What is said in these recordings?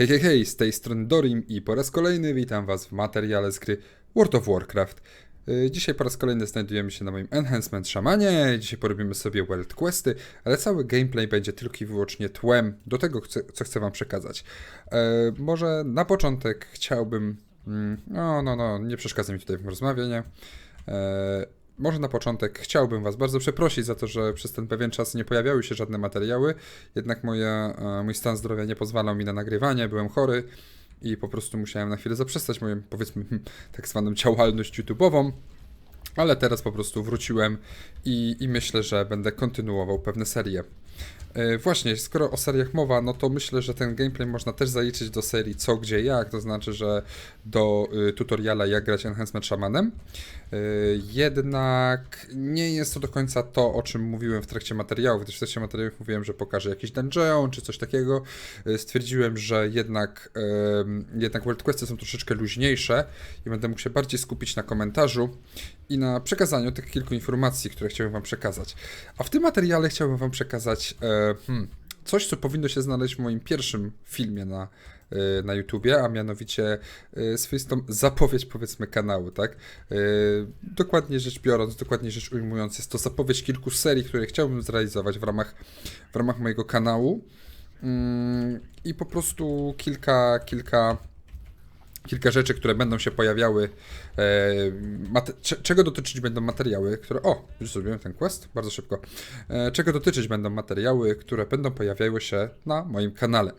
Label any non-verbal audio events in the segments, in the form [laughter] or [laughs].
Hej, hej, hej, z tej strony Dorim i po raz kolejny witam Was w materiale z gry World of Warcraft. Yy, Dzisiaj po raz kolejny znajdujemy się na moim Enhancement Szamanie, dzisiaj porobimy sobie World Questy, ale cały gameplay będzie tylko i wyłącznie tłem do tego, co chcę Wam przekazać. Yy, Może na początek chciałbym... mm, No, no, no, nie przeszkadza mi tutaj w rozmawianiu. Może na początek chciałbym Was bardzo przeprosić za to, że przez ten pewien czas nie pojawiały się żadne materiały, jednak moja, e, mój stan zdrowia nie pozwalał mi na nagrywanie, byłem chory i po prostu musiałem na chwilę zaprzestać moją, powiedzmy, [laughs] tak zwaną działalność YouTube'ową. Ale teraz po prostu wróciłem i, i myślę, że będę kontynuował pewne serie. E, Właśnie, skoro o seriach mowa, no to myślę, że ten gameplay można też zaliczyć do serii co, gdzie, jak, to znaczy, że do y, tutoriala jak grać Enhancement Shamanem. Y, Jednak nie jest to do końca to, o czym mówiłem w trakcie materiałów, gdyż w trakcie materiałów mówiłem, że pokażę jakiś dungeon czy coś takiego. Y, Stwierdziłem, że jednak, jednak World Questy są troszeczkę luźniejsze i będę mógł się bardziej skupić na komentarzu i na przekazaniu tych kilku informacji, które chciałem Wam przekazać. A w tym materiale chciałbym Wam przekazać e, hmm, coś, co powinno się znaleźć w moim pierwszym filmie na, e, na YouTubie, a mianowicie e, swoistą zapowiedź, powiedzmy, kanału, tak? E, Dokładnie rzecz biorąc, dokładnie rzecz ujmując, jest to zapowiedź kilku serii, które chciałbym zrealizować w ramach, w ramach mojego kanału. Mm, I po prostu kilka, kilka kilka rzeczy, które będą się pojawiały. E, czego dotyczyć będą materiały, które. O, już zrobiłem ten quest bardzo szybko. E, czego dotyczyć będą materiały, które będą pojawiały się na moim kanale.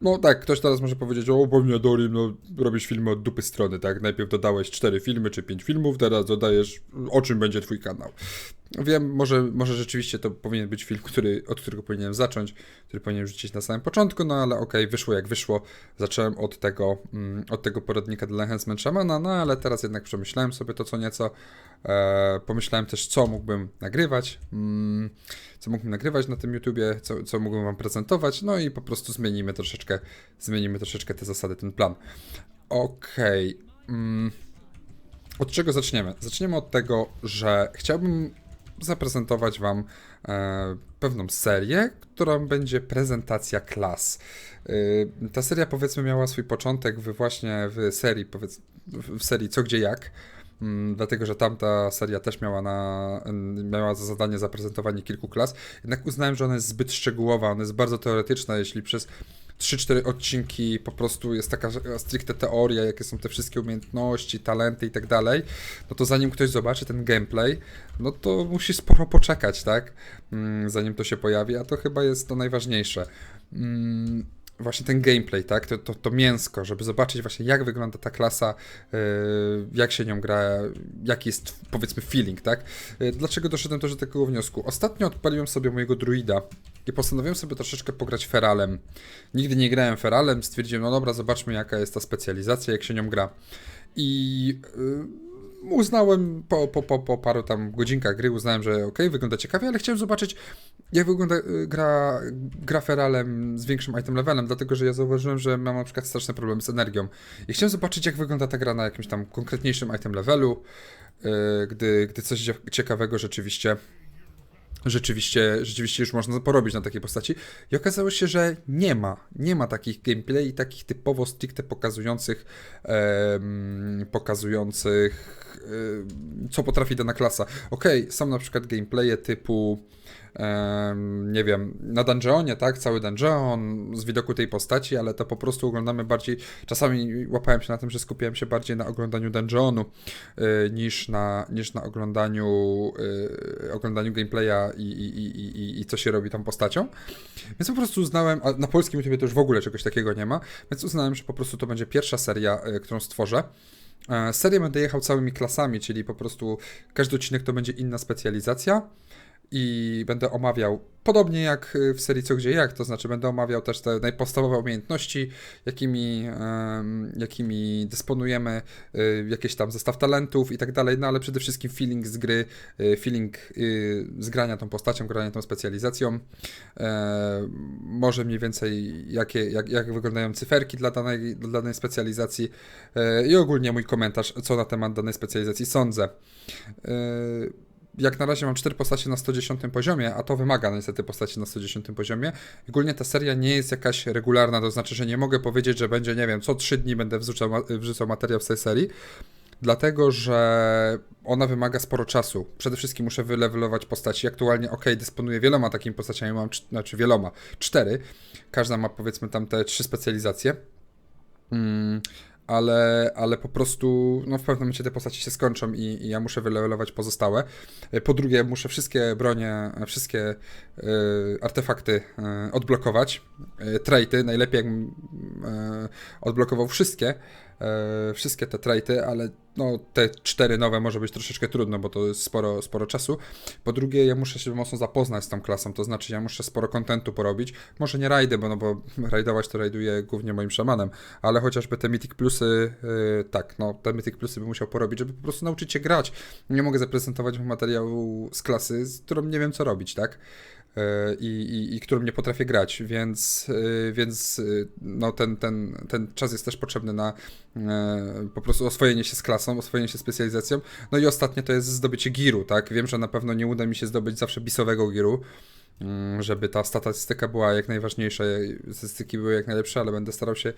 No tak, ktoś teraz może powiedzieć, o pewnie Dorim, no robisz filmy od dupy strony, tak? Najpierw dodałeś 4 filmy czy 5 filmów, teraz dodajesz o czym będzie twój kanał. Wiem, może, może rzeczywiście to powinien być film, który, od którego powinienem zacząć, który powinienem rzucić na samym początku, no ale okej, wyszło jak wyszło. Zacząłem od tego, mm, od tego poradnika dla Enhancement Shamana, no ale teraz jednak przemyślałem sobie to co nieco. E, pomyślałem też, co mógłbym nagrywać, mm, co mógłbym nagrywać na tym YouTubie, co, co mógłbym wam prezentować, no i po prostu zmienimy troszeczkę, zmienimy troszeczkę te zasady, ten plan. Okej. mm, od czego zaczniemy? Zaczniemy od tego, że chciałbym zaprezentować Wam e, pewną serię, którą będzie prezentacja klas. E, ta seria powiedzmy miała swój początek w, właśnie w serii, powiedz, w, serii Co, Gdzie, Jak. Mm, Dlatego, że tamta seria też miała, na, miała za zadanie zaprezentowanie kilku klas, jednak uznałem, że ona jest zbyt szczegółowa, ona jest bardzo teoretyczna, jeśli przez 3-4 odcinki po prostu jest taka stricte teoria, jakie są te wszystkie umiejętności, talenty i tak dalej, no to zanim ktoś zobaczy ten gameplay, no to musi sporo poczekać, tak? Mm, Zanim to się pojawi, a to chyba jest to najważniejsze. Właśnie ten gameplay, tak? To, to, to mięsko, żeby zobaczyć właśnie jak wygląda ta klasa, yy, jak się nią gra, jaki jest powiedzmy feeling, tak? Yy, Dlaczego doszedłem też do takiego wniosku? Ostatnio odpaliłem sobie mojego druida i postanowiłem sobie troszeczkę pograć feralem. Nigdy nie grałem feralem, stwierdziłem, no dobra, zobaczmy jaka jest ta specjalizacja, jak się nią gra. I yy, uznałem po, po, po, po paru tam godzinkach gry, uznałem, że ok, wygląda ciekawie, ale chciałem zobaczyć, jak wygląda y, gra, gra feralem z większym item levelem, dlatego że ja zauważyłem, że mam na przykład straszne problemy z energią. I chciałem zobaczyć, jak wygląda ta gra na jakimś tam konkretniejszym item levelu, yy, gdy, gdy coś cie- ciekawego rzeczywiście rzeczywiście, rzeczywiście już można porobić na takiej postaci. I okazało się, że nie ma, nie ma takich gameplay, takich typowo stricte pokazujących, pokazujących, co potrafi dana klasa. Okej, są na przykład gameplaye typu, nie wiem, na dungeonie, tak, cały dungeon z widoku tej postaci, ale to po prostu oglądamy bardziej, czasami łapałem się na tym, że skupiałem się bardziej na oglądaniu dungeonu y, niż, na, niż na oglądaniu, y, oglądaniu gameplaya i, i, i, i, i co się robi tą postacią. Więc po prostu uznałem, a na polskim YouTube to już w ogóle czegoś takiego nie ma, więc uznałem, że po prostu to będzie pierwsza seria, y, którą stworzę. E, Serię będę jechał całymi klasami, czyli po prostu każdy odcinek to będzie inna specjalizacja i będę omawiał, podobnie jak y, w serii Co Gdzie Jak, to znaczy będę omawiał też te najpodstawowe umiejętności, jakimi, jakimi dysponujemy, y, jakieś tam zestaw talentów i tak dalej, no ale przede wszystkim feeling z gry, y, feeling y, z grania tą postacią, grania tą specjalizacją, e, może mniej więcej jakie, jak, jak wyglądają cyferki dla danej, dla danej specjalizacji e, i ogólnie mój komentarz, co na temat danej specjalizacji sądzę. Jak na razie mam 4 postacie na 110 poziomie, a to wymaga niestety postaci na 110 poziomie. Ogólnie ta seria nie jest jakaś regularna, to znaczy, że nie mogę powiedzieć, że będzie, nie wiem, co 3 dni będę wrzucał, wrzucał materiał z tej serii, dlatego że ona wymaga sporo czasu. Przede wszystkim muszę wylevelować postaci. Aktualnie, ok, dysponuję wieloma takimi postaciami, mam, cz- znaczy wieloma, cztery. Każda ma powiedzmy tam te trzy specjalizacje. Mm, ale, ale po prostu no w pewnym momencie te postaci się skończą i, i ja muszę wylevelować pozostałe. Po drugie, muszę wszystkie bronie, wszystkie e, artefakty e, odblokować. E, traity, najlepiej e, odblokował wszystkie, e, wszystkie te traity, ale no, te cztery nowe może być troszeczkę trudno, bo to jest sporo, sporo czasu. Po drugie, ja muszę się mocno zapoznać z tą klasą, to znaczy ja muszę sporo kontentu porobić. Może nie rajdy, bo, no, bo [laughs] rajdować to rajduję głównie moim szamanem, ale chociażby te Mythic Plusy, yy, tak, no te Mythic Plusy bym musiał porobić, żeby po prostu nauczyć się grać. Nie mogę zaprezentować materiału z klasy, z którą nie wiem co robić, tak? Yy, I, i, i którą nie potrafię grać, więc, yy, więc yy, no ten, ten, ten czas jest też potrzebny na po prostu oswojenie się z klasą, oswojenie się specjalizacją. No i ostatnie to jest zdobycie giru, tak? Wiem, że na pewno nie uda mi się zdobyć zawsze bisowego giru, mm, żeby ta statystyka była jak najważniejsza, statystyki były jak najlepsze, ale będę starał się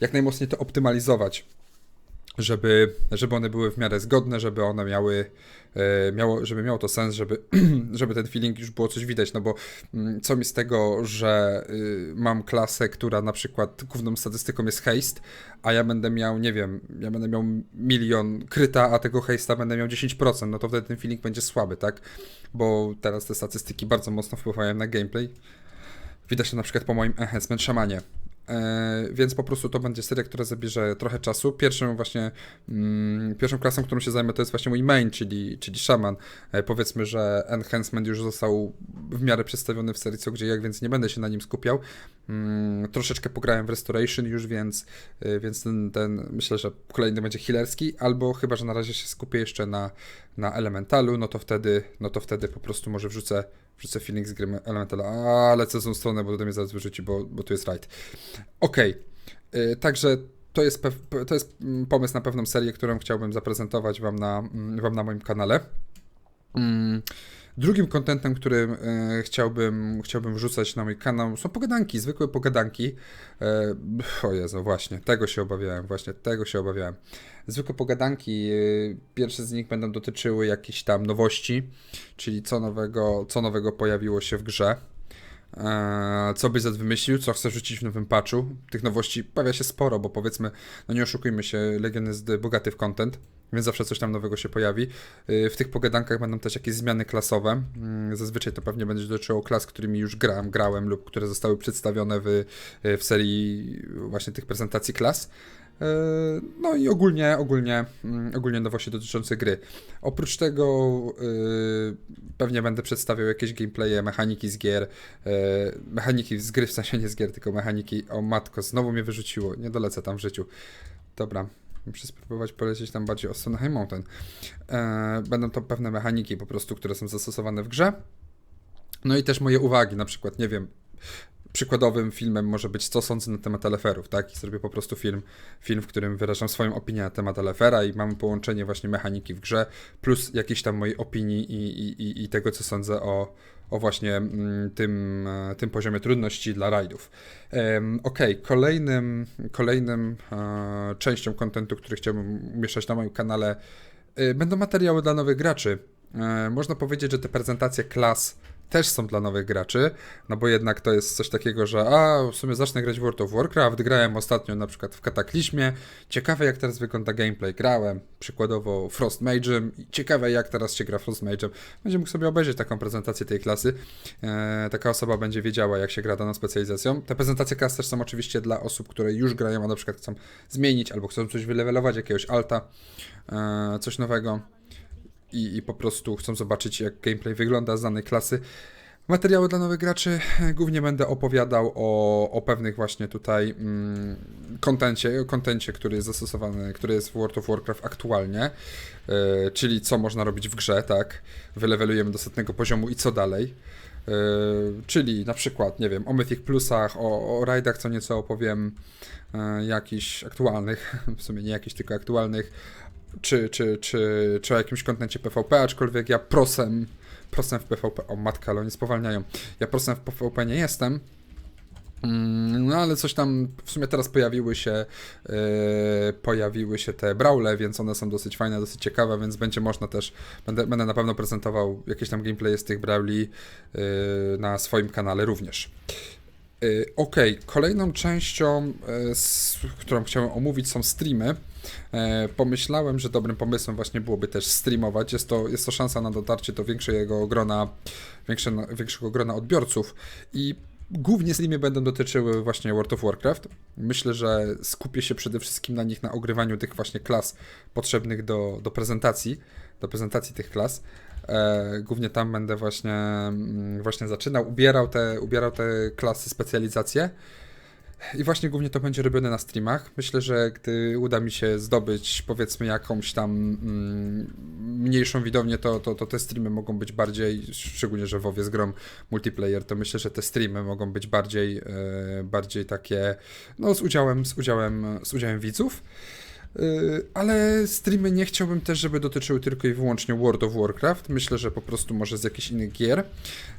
jak najmocniej to optymalizować, żeby, żeby one były w miarę zgodne, żeby one miały, e, miało, żeby miało to sens, żeby, [clears throat] żeby ten feeling już było coś widać, no bo mm, co mi z tego, że y, mam klasę, która na przykład główną statystyką jest haste, a ja będę miał, nie wiem, ja będę miał milion kryta, a tego haste'a będę miał 10%, no to wtedy ten feeling będzie słaby, tak? Bo teraz te statystyki bardzo mocno wpływają na gameplay. Widać to na przykład po moim enhancement szamanie. E, więc po prostu to będzie seria, która zabierze trochę czasu. Pierwszą właśnie, mm, pierwszą klasą, którą się zajmę, to jest właśnie mój main, czyli, czyli szaman. E, powiedzmy, że enhancement już został w miarę przedstawiony w serii co gdzie jak, więc nie będę się na nim skupiał. Mm, troszeczkę pograłem w Restoration już, więc, e, więc ten, ten myślę, że kolejny będzie healerski, albo chyba, że na razie się skupię jeszcze na, na Elementalu, no to wtedy, no to wtedy po prostu może wrzucę Wrzucę feeling z gry Elementala. A, lecę z tą stronę, bo do mnie zaraz wyrzuci, bo, bo tu jest raid. Okej. Okay. Także to jest, to jest mm, pomysł na pewną serię, którą chciałbym zaprezentować Wam na, mm, wam na moim kanale. Mm. Drugim kontentem, którym e, chciałbym, chciałbym wrzucać na mój kanał są pogadanki, zwykłe pogadanki. E, o Jezu, właśnie, tego się obawiałem, właśnie tego się obawiałem. Zwykłe pogadanki, e, pierwsze z nich będą dotyczyły jakichś tam nowości, czyli co nowego, co nowego pojawiło się w grze. E, co byś wymyślił, co chcesz rzucić w nowym patchu. Tych nowości pojawia się sporo, bo powiedzmy, no nie oszukujmy się, Legion jest bogaty w content, więc zawsze coś tam nowego się pojawi. E, W tych pogadankach będą też jakieś zmiany klasowe. Mm, Zazwyczaj to pewnie będzie dotyczyło klas, którymi już grałem, grałem lub które zostały przedstawione w, w serii właśnie tych prezentacji klas. E, No i ogólnie, ogólnie, mm, ogólnie nowości dotyczące gry. Oprócz tego pewnie będę przedstawiał jakieś gameplaye, mechaniki z gier, mechaniki z gry, w sensie nie z gier, tylko mechaniki. O matko, znowu mnie wyrzuciło, nie dolecę tam w życiu. Dobra, muszę spróbować polecieć tam bardziej o stronę High Mountain. Yy, Będą to pewne mechaniki po prostu, które są zastosowane w grze. No i też moje uwagi, na przykład, nie wiem, przykładowym filmem może być co sądzę na temat Eleferów, tak? I zrobię po prostu film, film, w którym wyrażam swoją opinię na temat Elefera i mamy połączenie właśnie mechaniki w grze, plus jakiejś tam mojej opinii i, i, i- tego, co sądzę o, o właśnie mm, tym, e, tym poziomie trudności dla rajdów. Okej, kolejnym, kolejnym e, częścią kontentu, który chciałbym umieszczać na moim kanale, e, będą materiały dla nowych graczy. Można powiedzieć, że te prezentacje klas też są dla nowych graczy, no bo jednak to jest coś takiego, że a w sumie zacznę grać w World of Warcraft, grałem ostatnio na przykład w Kataklizmie, ciekawe jak teraz wygląda gameplay, grałem przykładowo Frost Mage'em, i ciekawe jak teraz się gra Frost Mage'em, będzie mógł sobie obejrzeć taką prezentację tej klasy, e, taka osoba będzie wiedziała jak się gra daną specjalizacją. Te prezentacje klas też są oczywiście dla osób, które już grają, a na przykład chcą zmienić albo chcą coś wylewelować, jakiegoś alta, e, coś nowego i, i po prostu chcą zobaczyć, jak gameplay wygląda z danej klasy. Materiały dla nowych graczy. e, Głównie będę opowiadał o, o pewnych właśnie tutaj mm, kontencie, kontencie, który jest zastosowany, który jest w World of Warcraft aktualnie, e, czyli co można robić w grze, tak? Wylewelujemy do setnego poziomu i co dalej. E, czyli na przykład, nie wiem, o Mythic Plusach, o, o rajdach co nieco opowiem, e, jakichś aktualnych, [laughs] w sumie nie jakichś, tylko aktualnych, czy, czy, czy, czy o jakimś kontencie PvP, aczkolwiek ja prosem, prosem w PvP, o matka, ale oni spowalniają, ja prosem w PvP nie jestem, Mm, No ale coś tam w sumie teraz pojawiły się yy, pojawiły się te brawle, więc one są dosyć fajne, dosyć ciekawe, więc będzie można też będę, będę na pewno prezentował jakieś tam gameplay z tych brawli yy, na swoim kanale również. Yy, Okej, kolejną częścią, yy, s- którą chciałem omówić są streamy. E, Pomyślałem, że dobrym pomysłem właśnie byłoby też streamować. Jest to, jest to szansa na dotarcie do większego grona, większe, większego grona odbiorców i głównie streamy będą dotyczyły właśnie World of Warcraft. Myślę, że skupię się przede wszystkim na nich, na ogrywaniu tych właśnie klas potrzebnych do, do prezentacji, do prezentacji tych klas. E, głównie tam będę właśnie, mm, właśnie zaczynał, ubierał te, ubierał te klasy, specjalizacje. I właśnie głównie to będzie robione na streamach. Myślę, że gdy uda mi się zdobyć powiedzmy jakąś tam mm, mniejszą widownię, to, to, to te streamy mogą być bardziej, szczególnie, że WoW jest grom multiplayer, to myślę, że te streamy mogą być bardziej, e, bardziej takie, no z udziałem, z udziałem, z udziałem widzów. Yy, Ale streamy nie chciałbym też, żeby dotyczyły tylko i wyłącznie World of Warcraft. Myślę, że po prostu może z jakichś innych gier.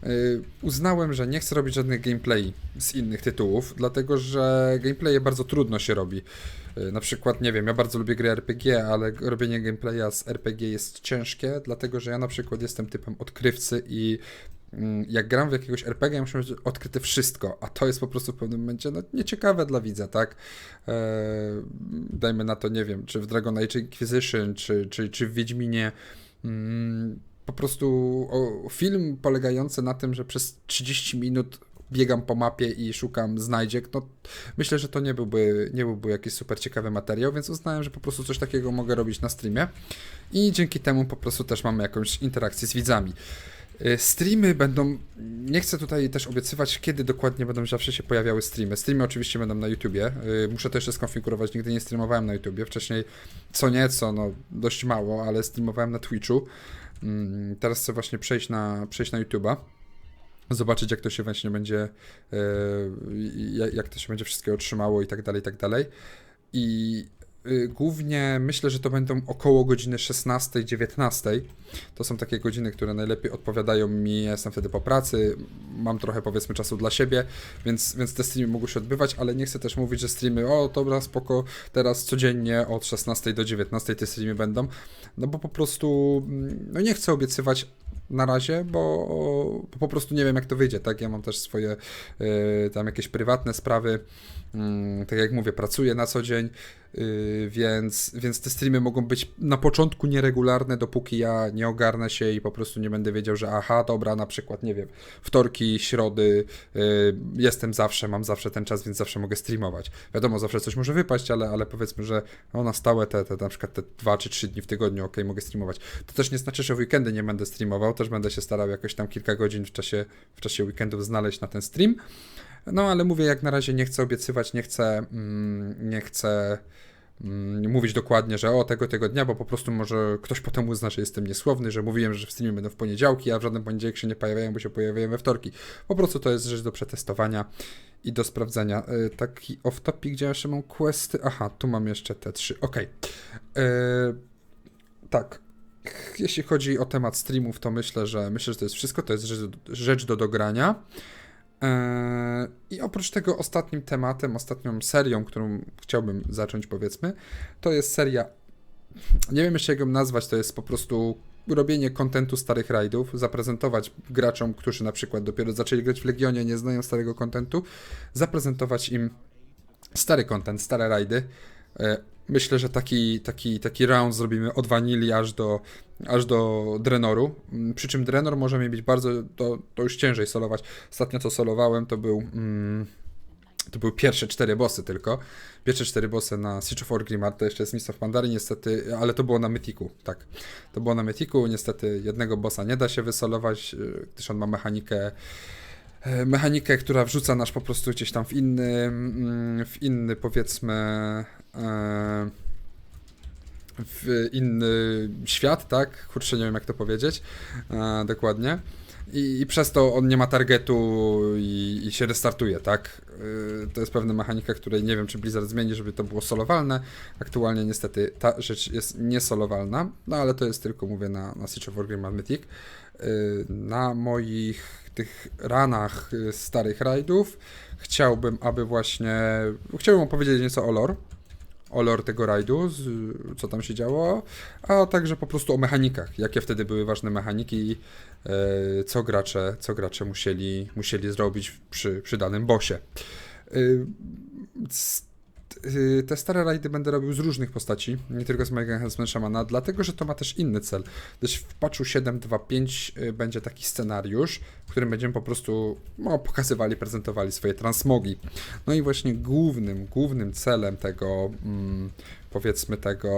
Yy, Uznałem, że nie chcę robić żadnych gameplay z innych tytułów, dlatego że gameplaye bardzo trudno się robi. Yy, Na przykład, nie wiem, ja bardzo lubię gry RPG, ale robienie gameplaya z RPG jest ciężkie, dlatego że ja na przykład jestem typem odkrywcy i jak gram w jakiegoś RPG, ja muszę mieć odkryte wszystko, a to jest po prostu w pewnym momencie no, nieciekawe dla widza, tak? Eee, dajmy na to, nie wiem, czy w Dragon Age Inquisition, czy, czy, czy w Wiedźminie. Mm, po prostu film polegający na tym, że przez 30 minut biegam po mapie i szukam znajdziek, no myślę, że to nie byłby, nie byłby jakiś super ciekawy materiał, więc uznałem, że po prostu coś takiego mogę robić na streamie i dzięki temu po prostu też mamy jakąś interakcję z widzami. Y, Streamy będą. Nie chcę tutaj też obiecywać, kiedy dokładnie będą zawsze się pojawiały streamy. Streamy oczywiście będą na YouTubie. Y, Muszę to jeszcze skonfigurować. Nigdy nie streamowałem na YouTubie. Wcześniej co nieco, no dość mało, ale streamowałem na Twitchu. Mm, Teraz chcę właśnie przejść na, przejść na YouTuba. Zobaczyć, jak to się właśnie będzie, y, jak- to się będzie wszystkiego trzymało i tak dalej, i tak dalej. I głównie myślę, że to będą około godziny 16-19. To są takie godziny, które najlepiej odpowiadają mi. Jestem wtedy po pracy, mam trochę powiedzmy czasu dla siebie, więc, więc te streamy mogą się odbywać, ale nie chcę też mówić, że streamy, o dobra, spoko, teraz codziennie od 16 do 19 te streamy będą, no bo po prostu mm, no nie chcę obiecywać na razie, bo, bo po prostu nie wiem jak to wyjdzie, tak? Ja mam też swoje y, tam jakieś prywatne sprawy, mm, tak jak mówię, pracuję na co dzień, y, więc, więc te streamy mogą być na początku nieregularne, dopóki ja nie ogarnę się i po prostu nie będę wiedział, że aha, dobra, na przykład, nie wiem, wtorki, środy, y, jestem zawsze, mam zawsze ten czas, więc zawsze mogę streamować. Wiadomo, zawsze coś może wypaść, ale, ale powiedzmy, że no, na stałe te, te na przykład te dwa czy trzy dni w tygodniu, ok, mogę streamować. To też nie znaczy, że w weekendy nie będę streamował, też będę się starał jakoś tam kilka godzin w czasie, w czasie weekendów znaleźć na ten stream. No ale mówię, jak na razie nie chcę obiecywać, nie chcę, mm, nie chcę mm, mówić dokładnie, że o tego, tego dnia, bo po prostu może ktoś potem uzna, że jestem niesłowny, że mówiłem, że w streamie będą w poniedziałki, a w żadnym poniedziałek się nie pojawiają, bo się pojawiają we wtorki. Po prostu to jest rzecz do przetestowania i do sprawdzenia. Y, Taki off-topic, gdzie jeszcze mam questy. Aha, tu mam jeszcze te trzy. Okej. Y, Tak. Jeśli chodzi o temat streamów, to myślę, że myślę, że to jest wszystko. To jest rzecz do, rzecz do dogrania. Eee, I oprócz tego ostatnim tematem, ostatnią serią, którą chciałbym zacząć, powiedzmy, to jest seria. Nie wiem jeszcze jak ją nazwać, to jest po prostu robienie kontentu starych rajdów, zaprezentować graczom, którzy na przykład dopiero zaczęli grać w Legionie, nie znają starego kontentu, zaprezentować im stary content, stare rajdy. Myślę, że taki, taki, taki round zrobimy od wanili aż do, aż do Drenoru. Mm, Przy czym Drenor może mi być bardzo, to, to już ciężej solować. Ostatnio co solowałem to był. Mm, to były pierwsze cztery bossy tylko. Pierwsze cztery bossy na Siege of Orgrimmar, to jeszcze jest Mist of Pandarii niestety, ale to było na Mythiku, tak. To było na Mythiku, niestety jednego bossa nie da się wysolować, y, gdyż on ma mechanikę e, mechanikę, która wrzuca nas po prostu gdzieś tam w inny, mm, w inny powiedzmy w inny świat, tak? Kurczę, nie wiem jak to powiedzieć e, dokładnie. i, i przez to on nie ma targetu i, i się restartuje, tak? Yy, To jest pewna mechanika, której nie wiem, czy Blizzard zmieni, żeby to było solowalne. Aktualnie niestety ta rzecz jest niesolowalna, no ale to jest tylko, mówię, na, na of Wargame Mythic. Yy, Na moich tych ranach starych rajdów chciałbym, aby właśnie... Chciałbym opowiedzieć nieco o lore, o lore tego rajdu, z, co tam się działo, a także po prostu o mechanikach, jakie wtedy były ważne mechaniki i e, co gracze, co gracze musieli, musieli zrobić przy, przy danym bossie. C- y, Te stare rajdy będę robił z różnych postaci, nie tylko z Mega Enhancement Shamana, dlatego że to ma też inny cel. Gdyż w patchu 7.2.5 y, będzie taki scenariusz, w którym będziemy po prostu no, pokazywali, prezentowali swoje transmogi. No i właśnie głównym, głównym celem tego, mm, powiedzmy tego,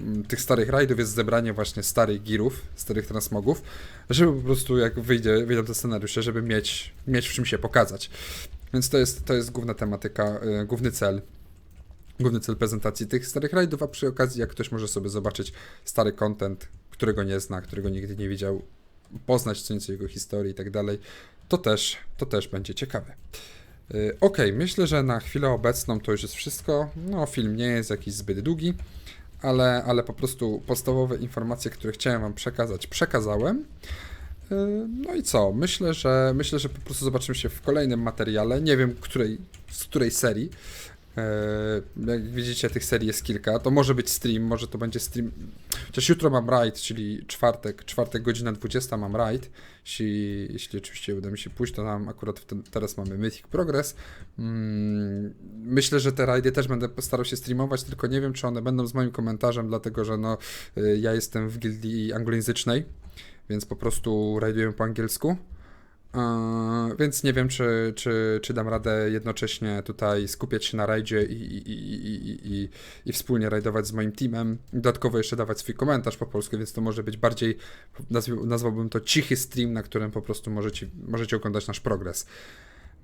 mm, tych starych rajdów jest zebranie właśnie starych girów, starych transmogów, żeby po prostu jak wyjdzie, wyjdą te scenariusze, żeby mieć, mieć w czym się pokazać. Więc to jest, to jest główna tematyka, y, główny cel. Główny cel prezentacji tych starych rajdów, a przy okazji, jak ktoś może sobie zobaczyć stary content, którego nie zna, którego nigdy nie widział, poznać co nieco jego historii i tak dalej, to też, to też będzie ciekawe. Y, Ok, myślę, że na chwilę obecną to już jest wszystko. No, film nie jest jakiś zbyt długi, ale, ale po prostu podstawowe informacje, które chciałem Wam przekazać, przekazałem. Y, No i co? Myślę, że myślę, że po prostu zobaczymy się w kolejnym materiale. Nie wiem, której, z której serii. Y, Jak widzicie, tych serii jest kilka. To może być stream, może to będzie stream. Chociaż jutro mam raid, czyli czwartek, czwartek godzina 20 mam raid. Jeśli, jeśli oczywiście uda mi się pójść, to tam akurat ten, teraz mamy Mythic Progress. Mm, Myślę, że te rajdy też będę starał się streamować, tylko nie wiem, czy one będą z moim komentarzem, dlatego że no, y, ja jestem w gildii anglojęzycznej, więc po prostu rajdujemy po angielsku. Eee, więc nie wiem, czy, czy, czy dam radę jednocześnie tutaj skupiać się na rajdzie i, i, i, i, i, wspólnie rajdować z moim teamem. Dodatkowo jeszcze dawać swój komentarz po polsku, więc to może być bardziej, nazw- nazwałbym to cichy stream, na którym po prostu możecie, możecie oglądać nasz progres.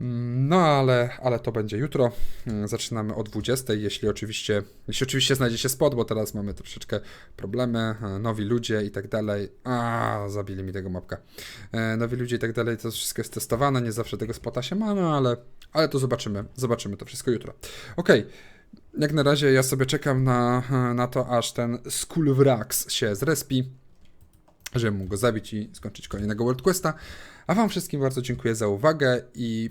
No ale, ale to będzie jutro. Mm, Zaczynamy o 20, jeśli oczywiście, jeśli oczywiście znajdzie się spot, bo teraz mamy troszeczkę problemy, e, nowi ludzie i tak dalej. A, zabili mi tego mapka. E, Nowi ludzie i tak dalej, to wszystko jest testowane, nie zawsze tego spota się ma, no ale, ale to zobaczymy, zobaczymy to wszystko jutro. Okej. Jak na razie ja sobie czekam na, na to, aż ten Skull Wrax się zrespi, żebym mógł go zabić i skończyć kolejnego World Questa. A Wam wszystkim bardzo dziękuję za uwagę i